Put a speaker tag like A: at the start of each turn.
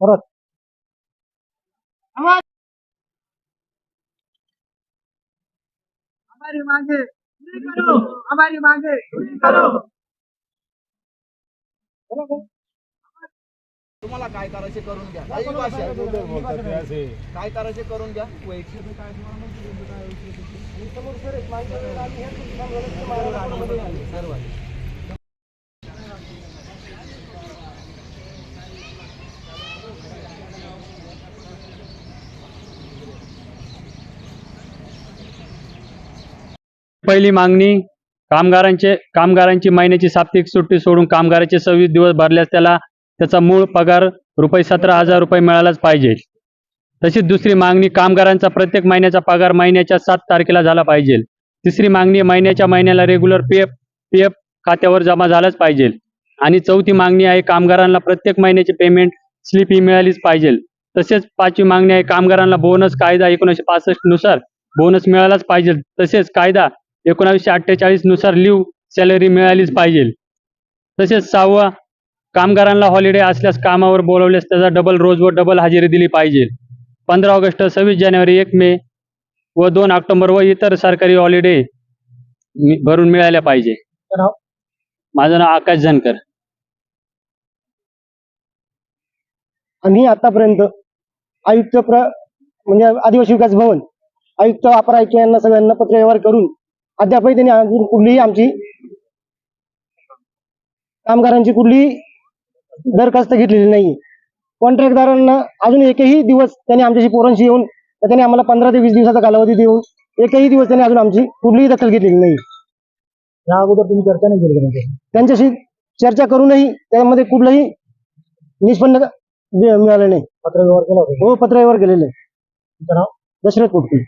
A: परत.
B: हमारी मांगे. करो. हमारी मांगे. पूरी करो.
C: तुम्हाला काय करायचे करून घ्या. काही भाषा. आहे. काय करायचे करून घ्या? वैयक्तिक. सर्व
D: पहिली मागणी कामगारांचे कामगारांची महिन्याची साप्ताहिक सुट्टी सोडून कामगाराचे सव्वीस दिवस भरल्यास त्याला त्याचा मूळ पगार रुपये सतरा हजार रुपये मिळालाच पाहिजे. तशीच दुसरी मागणी कामगारांचा प्रत्येक महिन्याचा पगार महिन्याच्या सात तारखेला झाला पाहिजे. तिसरी मागणी महिन्याच्या महिन्याला regular P F P F खात्यावर जमा झालाच पाहिजे. आणि चौथी मागणी आहे कामगारांना प्रत्येक महिन्याची पेमेंट स्लिप ही मिळालीच पाहिजे. तसेच पाचवी मागणी आहे कामगारांना बोनस कायदा एकोणीसशे पासष्टनुसार बोनस मिळालाच पाहिजे. तसेच कायदा एकोणावीसशे अठ्ठेचाळीसनुसार लिव्ह सॅलरी मिळालीच पाहिजे. तसेच सहावा कामगारांना हॉलिडे असल्यास कामावर बोलवल्यास त्याचा डबल रोज व डबल हजेरी दिली पाहिजे. पंधरा ऑगस्ट सव्वीस जानेवारी एक मे व दोन ऑक्टोबर व इतर सरकारी हॉलिडे भरून मिळाल्या पाहिजे. माझं नाव आकाश जानकर.
A: आम्ही आतापर्यंत आयुक्त प्र म्हणजे आदिवासी विकास भवन आयुक्त अपर आयुक्त यांना सगळ्यांना पत्रव्यवहार करून अद्यापही त्यांनी अजून कुठलीही आमची कामगारांची कुठलीही दरखास्त घेतलेली नाही कॉन्ट्रॅक्टदारांना अजून एकही दिवस त्यांनी आमच्याशी पोरांशी येऊन त्यांनी आम्हाला पंधरा ते वीस दिवसाचा कालावधी देऊन एकही दिवस त्यांनी अजून आमची कुठलीही दखल घेतलेली नाही या अगोदर तुम्ही चर्चा नाही केली त्यांच्याशी? चर्चा करूनही त्यामध्ये कुठलंही निष्पन्न मिळालं नाही. पत्रव्यवहार केला हो पत्रव्यवहार केलेले. आहे दशरथ पोटकी